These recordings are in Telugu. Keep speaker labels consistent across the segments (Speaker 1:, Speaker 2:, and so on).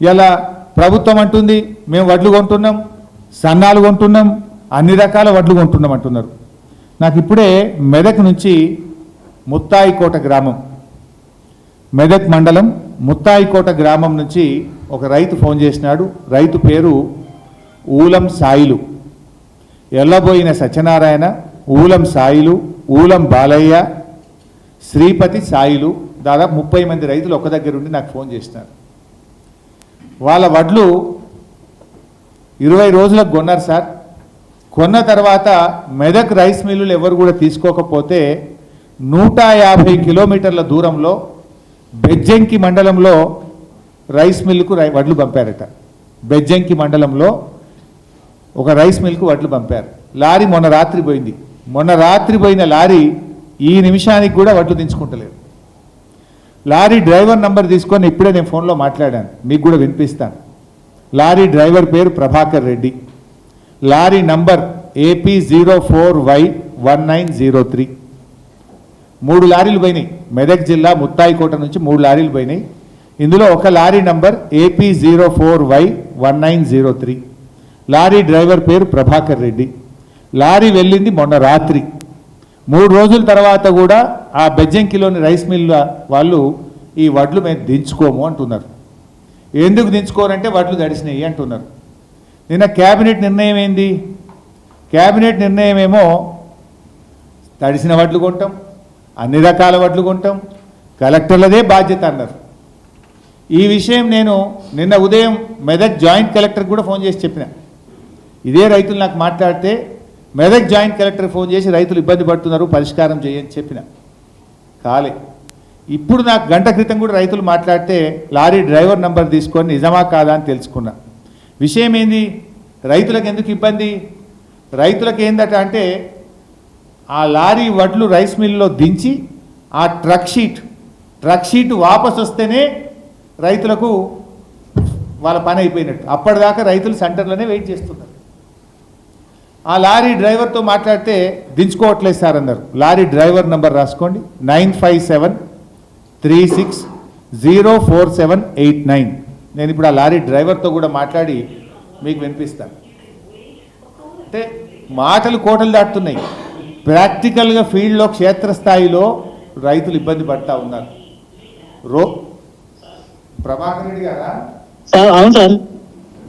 Speaker 1: ఇలా ప్రభుత్వం అంటుంది మేము వడ్లు కొంటున్నాం సన్నాలు కొంటున్నాం అన్ని రకాల వడ్లు కొంటున్నాం అంటున్నారు. నాకు ఇప్పుడే మెదక్ నుంచి ముత్తాయికోట గ్రామం మెదక్ మండలం ముత్తాయికోట గ్రామం నుంచి ఒక రైతు ఫోన్ చేసినాడు. రైతు పేరు ఊలం సాయిలు. ఎల్లబోయిన సత్యనారాయణ ఊలం సాయిలు ఊలం బాలయ్య శ్రీపతి సాయిలు. దాదాపు ముప్పై మంది రైతులు ఒక దగ్గరుండి నాకు ఫోన్ చేసినారు. వాళ్ళ వడ్లు ఇరవై రోజులకు కొన్నారు సార్. కొన్న తర్వాత మెదక్ రైస్ మిల్లులు ఎవరు కూడా తీసుకోకపోతే నూట యాభై కిలోమీటర్ల దూరంలో బెజ్జంకి మండలంలో రైస్ మిల్లుకు రై వడ్లు పంపారట. బెజ్జంకి మండలంలో ఒక రైస్ మిల్కు వడ్లు పంపారు. లారీ మొన్న రాత్రి పోయింది. మొన్న రాత్రి పోయిన లారీ ఈ నిమిషానికి కూడా వడ్లు దించుకుంటలేదు. లారీ డ్రైవర్ నంబర్ తీసుకొని ఇప్పుడే నేను ఫోన్లో మాట్లాడాను. మీకు కూడా వినిపిస్తాను. లారీ డ్రైవర్ పేరు Prabhakar Reddy. Lorry number AP zero four Y one nine zero three. మూడు లారీలు పోయినాయి. మెదక్ జిల్లా ముత్తాయికోట నుంచి మూడు లారీలు పోయినాయి. ఇందులో ఒక lorry number AP zero four Y one nine zero three. Lorry driver పేరు ప్రభాకర్ రెడ్డి. లారీ వెళ్ళింది మొన్న రాత్రి. మూడు రోజుల తర్వాత కూడా ఆ బెజ్జంకిలోని రైస్ మిల్ వాళ్ళు ఈ వడ్లు మేము దించుకోము అంటున్నారు. ఎందుకు దించుకోరంటే వడ్లు దడిసినాయి అంటున్నారు. నిన్న క్యాబినెట్ నిర్ణయం ఏంది? క్యాబినెట్ నిర్ణయం ఏమో తడిసిన వడ్లు కొంటాం అన్ని రకాల వడ్లు కొంటాం కలెక్టర్లదే బాధ్యత అన్నారు. ఈ విషయం నేను నిన్న ఉదయం మెదక్ జాయింట్ కలెక్టర్ కూడా ఫోన్ చేసి చెప్పిన. ఇదే రైతులు నాకు మాట్లాడితే మెదక్ జాయింట్ కలెక్టర్ ఫోన్ చేసి రైతులు ఇబ్బంది పడుతున్నారు పరిష్కారం చేయని చెప్పిన. కాలే. ఇప్పుడు నాకు గంట క్రితం కూడా రైతులు మాట్లాడితే లారీ డ్రైవర్ నంబర్ తీసుకొని నిజమా కాదా అని తెలుసుకున్నా. విషయం ఏంది? రైతులకు ఎందుకు ఇబ్బంది? రైతులకు ఏందట అంటే ఆ లారీ వడ్లు రైస్ మిల్లో దించి ఆ ట్రక్ షీట్ ట్రక్ షీట్ వాపస్ వస్తేనే రైతులకు వాళ్ళ పని అయిపోయినట్టు. అప్పటిదాకా రైతులు సెంటర్లోనే వెయిట్ చేస్తున్నారు. ఆ లారీ డ్రైవర్తో మాట్లాడితే దించుకోవట్లేదు సార్ అన్నారు. లారీ డ్రైవర్ నంబర్ రాసుకోండి. Nine five seven three six zero four seven eight nine. నేను ఇప్పుడు ఆ లారీ డ్రైవర్తో కూడా మాట్లాడి మీకు వినిపిస్తాను. అంటే మాటలు కోటలు దాటుతున్నాయి. ప్రాక్టికల్గా ఫీల్డ్లో క్షేత్రస్థాయిలో రైతులు ఇబ్బంది పడతా ఉన్నారు. రో ప్రభాకర్ రెడ్డి గారా?
Speaker 2: అవును సార్.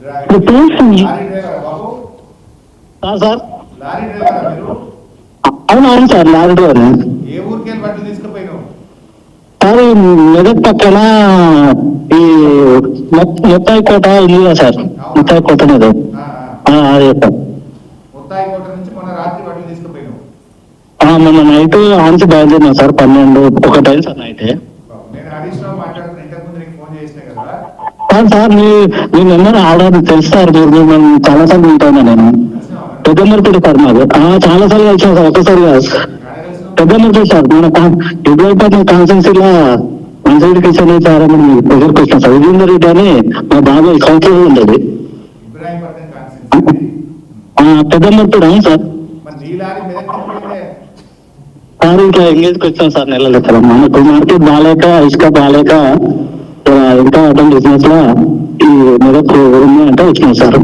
Speaker 1: లారీ డ్రైవరా బాబు?
Speaker 2: Sir sir.
Speaker 1: లారీ డ్రైవరా మీరు?
Speaker 2: అవును అవును సార్. Lorry driver.
Speaker 1: ఏ ఊరికి వెళ్ళి బట్టలు తీసుకుపోయినావు?
Speaker 2: సార్ మెదక్ పక్కన ఈ ముత్తాయి కోట కదా సార్. ముత్తాయి కోట మీద అదే సార్.
Speaker 1: మొన్న
Speaker 2: నైట్ ఆన్సి బయలుదేరినా సార్ పన్నెండు ఒకటి అయింది సార్ నైట్. సార్ మీ మీ నెంబర్ ఆర్డర్ తెలుసు సార్ మీరు మేము చాలా సార్లు వింటాను నేను. పెద్దమర్పేట సార్ మాది. ఆ, చాలా సార్లు కలిసాను సార్ ఒకసారి కాదు సార్ మన ఇబ్రాహీపట్నం కాన్సెన్సీలో మంచిరెడ్డి కిషన్ సార్ అని మీ దగ్గరికి వచ్చిన సార్ విజేందర్ రెడ్డి అని మా బాబాయ్ కౌన్సిలర్ ఉండేది
Speaker 1: ఇబ్రాహీంపట్నం
Speaker 2: అవును సార్ సార్ ఇంకా ఎంగేజ్కి వచ్చాం సార్ నెలలు సార్ మనకు మార్కెట్ బాగాలేక ఇసుక బాగాలేక ఇంకా అటెండ్ బిజినెస్లో ఈ మెదక్ ఉంది అంటే వచ్చినాం సార్.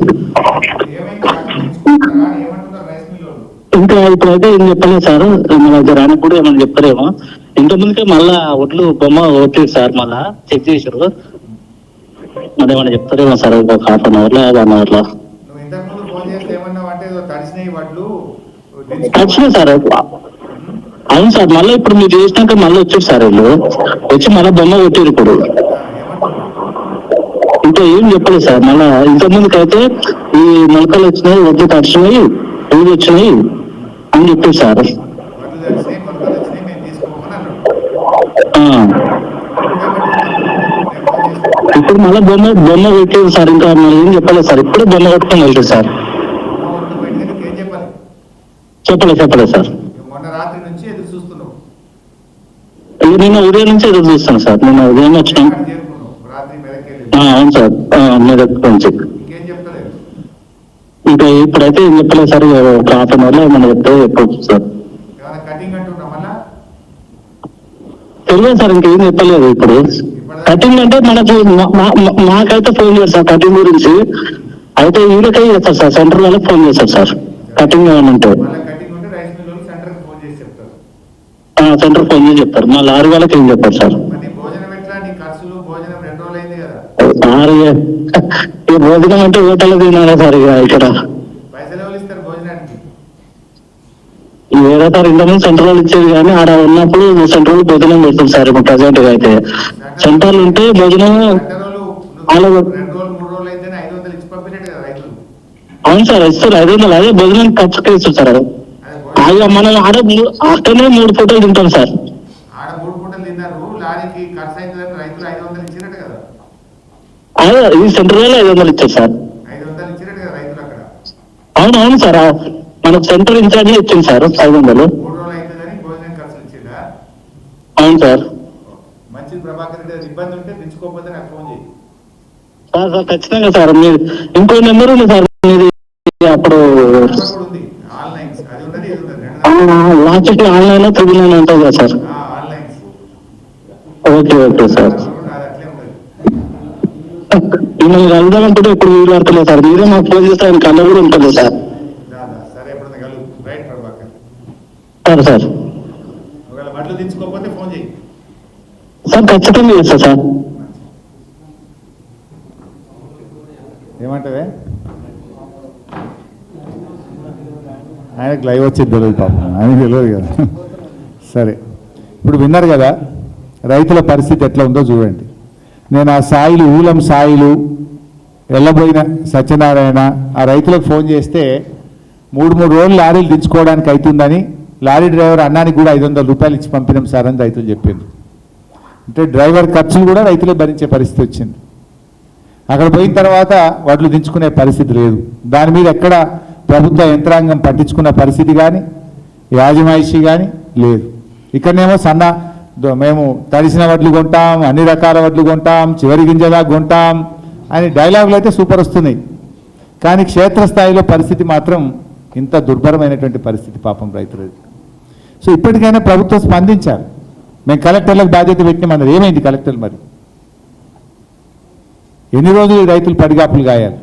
Speaker 2: ఇంకా ఇప్పుడైతే ఏం చెప్పలేదు సార్. మన ఆయనకు కూడా ఏమైనా చెప్పారేమో ఇంత ముందుకే మళ్ళా ఒడ్లు బొమ్మ కొట్టిరు సార్ మళ్ళా. చెక్ చేసారు మరి ఏమైనా చెప్తారేమో సార్ ఒక హాఫ్ అన్ అవర్లో వన్
Speaker 1: అవర్లో.
Speaker 2: వచ్చినాయి సార్. అవును సార్ మళ్ళీ ఇప్పుడు మీరు చేసినాక మళ్ళీ వచ్చారు సార్ వీళ్ళు. వచ్చి మళ్ళీ బొమ్మ కొట్టిరు ఇప్పుడు. ఇంకా ఏం చెప్పలేదు సార్. మళ్ళా ఇంత ముందుకైతే ఈ మొలకలు వచ్చినాయి వడ్లు తడిచినాయి పూలు వచ్చినాయి. అని చెప్పేసి సార్. ఆ. ఇప్పుడు మళ్ళీ బొమ్మ బొమ్మ పెట్టేది సార్ ఇంకా మళ్ళీ ఏం చెప్పలేదు సార్? ఇప్పుడే బొమ్మ కొట్టుకొని వెళ్తారు సార్. చెప్పలేదు చెప్పలేదు సార్.
Speaker 1: నేను నుంచి
Speaker 2: నిన్న ఉదయం నుంచి ఎదురు చూస్తాను సార్. నిన్న ఉదయం వచ్చాను. అవును సార్. మీరు మీ నుంచి.
Speaker 1: ఇంకా
Speaker 2: ఇప్పుడైతే చెప్పలేదు సార్ ఒక హాఫ్ అన్ అవర్లో చెప్తే చెప్పవచ్చు సార్. తెలియదు సార్ ఇంకేం చెప్పలేదు ఇప్పుడు. కటింగ్ అంటే మనకి మాకైతే ఫోన్ చేస్తారు కటింగ్ గురించి. అయితే వీళ్ళకే చేస్తారు సార్ సెంటర్ వాళ్ళకి ఫోన్ చేస్తారు సార్. కటింగ్
Speaker 1: చెప్తారు.
Speaker 2: సెంటర్ ఫోన్ చేసి చెప్తారు. మా లారీ వాళ్ళకి ఏం చెప్పారు సార్? సార్ భోజనం అంటే హోటల్ తినాలి సార్ ఇక ఇక్కడ వేరే సార్ ఇంతకుముందు సెంటర్ వాళ్ళు ఇచ్చేది కానీ ఆడ ఉన్నప్పుడు సెంటర్ భోజనం పెడుతుంది సార్ ఇప్పుడు ప్రజెంట్గా అయితే. సెంటర్లు ఉంటే భోజనం అవును సార్ ఇస్తారు ఐదు వందలు. అదే భోజనం ఖర్చుకే ఇస్తారు సార్.
Speaker 1: అదే భోజనం.
Speaker 2: అయ్యా మనం ఆడ అక్కడనే మూడు ఫోటోలు తింటాం సార్
Speaker 1: ఆడ మూడు పూటలు తిన్నారు లారీకి ఖర్చు అవుతుందని రైతులు ఐదు వందలు ఇచ్చినట్టు కదా
Speaker 2: అదే ఈ సెంటర్ వాళ్ళు ఐదు వందలు ఇచ్చారు సార్. అవును అవును సార్. మనకు సెంటర్ ఇన్ఛార్జ్ ఇచ్చింది సార్ ఐదు వందలు. అవును సార్. సార్ సార్ ఖచ్చితంగా సార్ మీరు ఇంకో నెంబర్ ఉంది సార్ మీది అప్పుడు
Speaker 1: ఇది
Speaker 2: లాస్ట్ ఆన్లైన్ త్రిబుల్ నైన్ ఉంటుంది కదా సార్. Okay okay sir. మిమ్మల్ని కలుద్దామంటే ఇప్పుడు వీలు పడతలేదు సార్? మీరే మాకు ఫోన్ చేస్తే ఆయన కళ్ళ కూడా ఉంటుంది సార్.
Speaker 1: సరే
Speaker 2: సరే సార్. ఖచ్చితంగా చేస్తా సార్.
Speaker 1: ఏమంటావే ఆయనకు లైవ్ వచ్చేది తెలియదు పాపం. ఆయనకు తెలియదు కదా. సరే. ఇప్పుడు విన్నారు కదా? రైతుల పరిస్థితి ఎట్లా ఉందో చూడండి. నేను ఆ సాయిలు ఊలం సాయిలు వెళ్ళబోయిన సత్యనారాయణ ఆ రైతులకు ఫోన్ చేస్తే మూడు మూడు రోజులు లారీలు దించుకోవడానికి అవుతుందని లారీ డ్రైవర్ అన్నానికి కూడా ఐదు వందల రూపాయలు ఇచ్చి పంపినాం సార్ అని రైతులు చెప్పింది అంటే డ్రైవర్ ఖర్చులు కూడా రైతులే భరించే పరిస్థితి వచ్చింది. అక్కడ పోయిన తర్వాత వడ్లు దించుకునే పరిస్థితి లేదు. దాని మీద ఎక్కడ ప్రభుత్వ యంత్రాంగం పట్టించుకున్న పరిస్థితి కానీ యాజమాయిషి కానీ లేదు. ఇక్కడనేమో సన్న మేము తడిసిన వడ్లు కొంటాం అన్ని రకాల వడ్లు కొంటాం చివరి గింజలా కొంటాం అని డైలాగులు అయితే సూపర్ వస్తున్నాయి. కానీ క్షేత్రస్థాయిలో పరిస్థితి మాత్రం ఇంత దుర్భరమైనటువంటి పరిస్థితి పాపం రైతులది. సో ఇప్పటికైనా ప్రభుత్వం స్పందించాలి. మేము కలెక్టర్లకు బాధ్యత పెట్టినామన్నది ఏమైంది కలెక్టర్లు మరి? ఎన్ని రోజులు రైతులు పడిగాపులు గాయాలి?